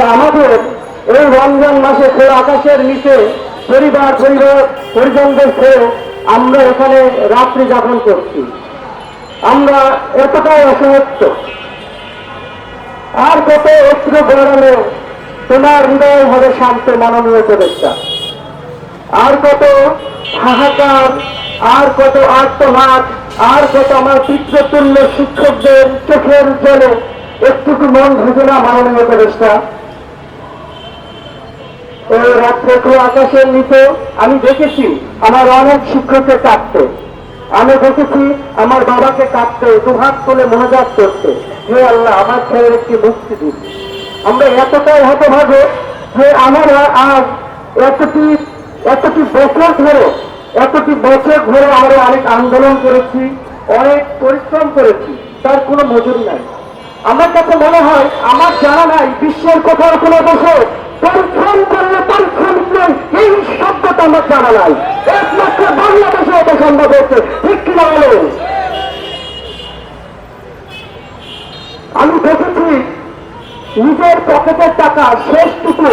যে আমাদের এই রমজান মাসে খোলা আকাশের নিচে পরিবার পরিবার, পরিজনদের ছেড়ে আমরা এখানে রাত্রি যাপন করছি। আমরা এতটাই অসহত্য আর কত অস্ত্র গড়ানো তোমার হৃদয় হবে শান্ত মাননীয় উপদেষ্টা আর কত হাহাকার, আর কত আর্তনাদ আর কত আমার পিতৃতুল্য শিক্ষকদের চোখের জলে একটুকু মন ভেজে না মাননীয় ওই রাত্রে আকাশের নিচে আমি দেখেছি আমার অনেক শিক্ষককে কাঁদতে আমি দেখেছি আমার বাবাকে কাঁদতে দুহাত তুলে মনোজাত করতে। হে আল্লাহ, আমার ছেলের একটি মুক্তি দিন। আমরা এতটাই হতভাগে যে আমরা আজ এতটি এতটি বছর ধরে, এতটি বছর ধরে আমরা অনেক আন্দোলন করেছি, অনেক পরিশ্রম করেছি, তার কোনো মজুরি নাই। আমার কাছে মনে হয়, আমার জানা নাই, বিশ্বের কোথাও কোনো দেশে পরিশ্রম করলে পরিশ্রমিক নেই এই শব্দটা আমার জানা নাই একমাত্র বাংলাদেশে এটা সম্ভব হচ্ছে ঠিক কিনা বলেন আমি দেখেছি নিজের পকেটের টাকা শেষটুকু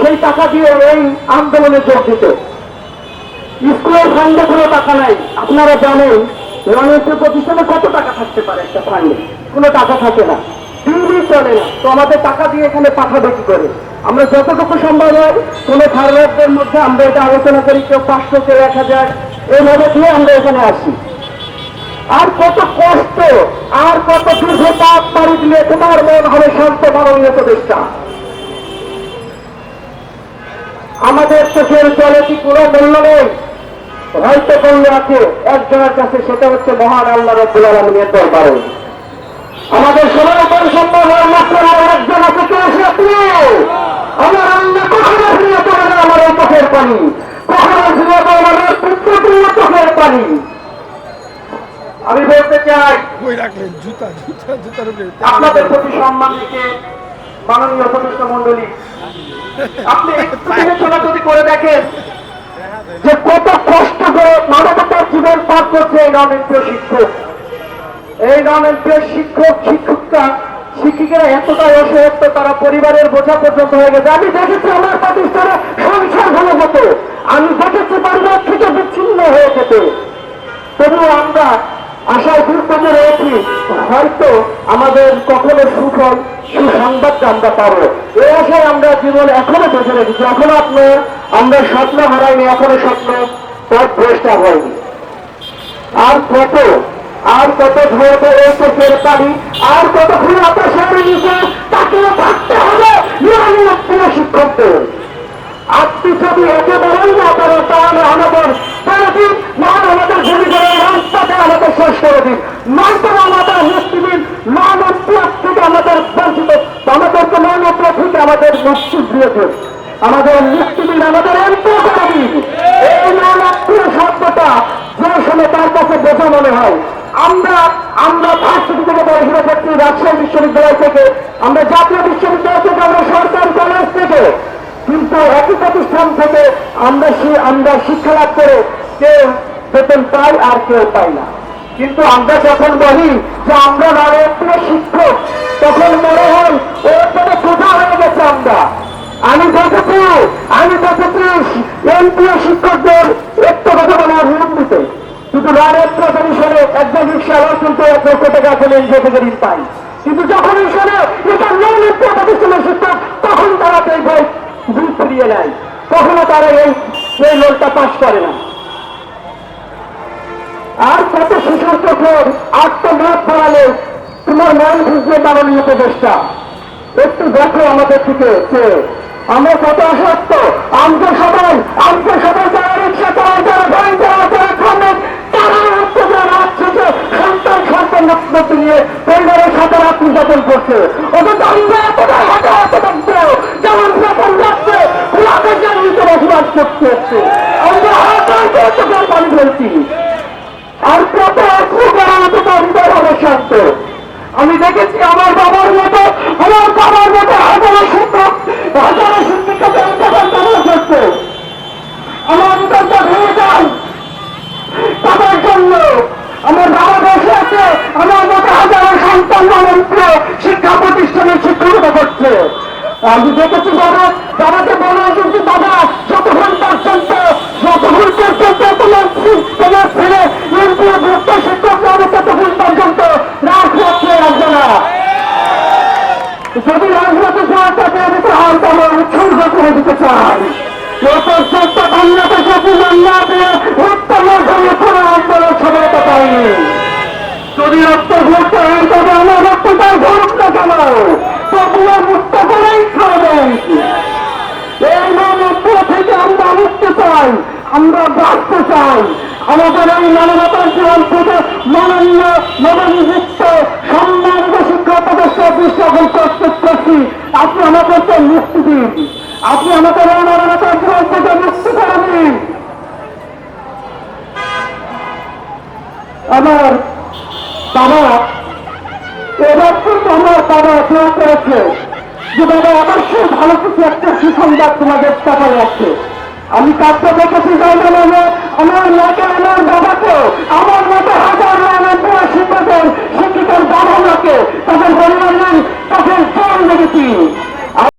সেই টাকা দিয়ে এই আন্দোলনে যোগ দিতে স্কুলের ফান্ডে কোনো টাকা নাই আপনারা জানেন রণেন্দ্র প্রতিষ্ঠানে কত টাকা থাকতে পারে একটা ফান্ডে কোনো টাকা থাকে না দিনই চলে না তো আমাদের টাকা দিয়ে এখানে পাঠাবে কি করে আমরা যতটুকু সম্ভব হয়, কোনো খারাপদের মধ্যে আমরা এটা আলোচনা করি, কেউ পাঁচশো, কেউ এক হাজার। এইভাবে দিয়ে আমরা এখানে আসি। আর কত কষ্ট, আর কত দীর্ঘ পাপ পাড়ি দিলে তোমার মন হবে শান্ত মাননীয় প্রতিষ্ঠা। আমাদের চোখের জলে কি কোনো মূল্য নেই? হয়তো মূল্য আছে, একজনের কাছে সেটা হচ্ছে মহান আল্লাহ রব্বুল আলমিনের দরবারে। আমাদের সময় উপর সম্ভব হয় মাত্র একজন আছে, কে আছে আপনি? আমার আল্লাহ কখনো ফিরে পাবে না আমার এই চোখের পানি। কখনো ফিরে পাবে পুত্রতুল্য চোখের পানি। আমি বলতে চাই জুতা জুতা জুতার আপনাদের প্রতি সম্মান রেখে মাননীয় প্রতিষ্ঠা মন্ডলী আপনি একটু বিবেচনা যদি করে দেখেন যে কত কষ্ট করে মানবতার জীবন পার করছে এই নবেন্দ্রীয় শিক্ষক। এই নবেন্দ্রীয় শিক্ষক শিক্ষকরা শিক্ষিকেরা এতটাই অসহত্য তারা পরিবারের বোঝা পর্যন্ত হয়ে গেছে। আমি দেখেছি আমার প্রতিষ্ঠানে সংসার ভালো হতো আমি দেখেছি পরিবার থেকে বিচ্ছিন্ন হয়ে যেত তবুও আমরা আশায় দুর্গমে রয়েছি, হয়তো আমাদের কখনো সুফল সুসংবাদটা আমরা পাবো এই আশায় আমরা জীবন এখনও বেঁচে রেখেছি। এখনও আপনার আমরা স্বপ্ন হারাইনি, এখনও স্বপ্ন পথ ভ্রষ্টা হয়নি। আর কত আর কত ধরতে এই পানি আর কত খুলে আকাশের নিচে তাকেও থাকতে হবে নিরানিরক্ষীয় শিক্ষকদের। না তাহলে আমাদের পরদিন মান আমাদের ভূমিকার রাস্তাতে আমাদের শেষ করে দিন। নয়তো আমাদের মুক্তি দিন। থেকে আমাদের বঞ্চিত, আমাদেরকে থেকে আমাদের মুক্তি আমাদের মুক্তি দিন, আমাদের করে দিন এই মানবপ্রিয় শব্দটা যে সময় তার কাছে বোঝা মনে হয় আমরা আমরা ভার্সিটি থেকে পড়াশোনা করছি রাজশাহী বিশ্ববিদ্যালয় থেকে আমরা জাতীয় বিশ্ববিদ্যালয় থেকে আমরা সরকারি কলেজ থেকে কিন্তু একই প্রতিষ্ঠান থেকে আমরা আমরা শিক্ষা লাভ করে কেউ বেতন পাই আর কেউ পাই না। কিন্তু আমরা যখন বলি যে আমরা নারায়ণপুরের শিক্ষক, তখন মনে হয় ওর থেকে সোজা হয়ে গেছে আমরা। আমি দেখেছি আমি দেখেছি এমপিও শিক্ষকদের একটু কথা বলা ঋণ দিতে। কিন্তু নারায়ণপুর কমিশনে একজন রিক্সাওয়ালা কিন্তু এক লক্ষ টাকা এনজিও থেকে ঋণ পাই। কিন্তু যখন শোনে এটা প্রতিষ্ঠানের শিক্ষক, তখন তারা সেই বই দুধ ফিরিয়ে নেয়। কখনো তারা এই সেই লোনটা পাস করে না। আর কত শিশুর চোখের আত্মঘাত পড়ালে তোমার মন বুঝবে মাননীয় উপদেষ্টা। একটু দেখো আমাদের থেকে আমরা কত অসত্য আমি দেখেছি আমার বাবার মতো, আমার বাবার মতো হাজারো শিক্ষক হাজারো করছে। আমার ভেঙে যায়। তাদের জন্য আমার বাবা বসে আছে, আমার মতো হাজারো সন্তান শিক্ষা প্রতিষ্ঠানের শিক্ষকতা করছে। আমি দেখেছি বাবা উৎসর্গ করে দিতে চাই উত্তমের কোনো আন্দোলন সফলতা যদি থেকে আমরা মুক্তি চাই, আমরা বাঁচতে চাই। আমাদের এই মানবতার জীবন থেকে মাননীয় নবনিযুক্ত আমার বাবা এবার তো আমার বাবা দোয়া করেছে। যে বাবা আমার সে ভালো কিছু একটা সুসংবাদ তোমাদের টাকা যাচ্ছে আমি কাজটা দেখাতে যাই না মানে আমার মাকে, আমার বাবাকে, আমার মতো হাজার আমার বড় শিক্ষকের শিক্ষিকার বাবা মাকে। তাদের বললাম, তাদের প্রাণ দেখেছি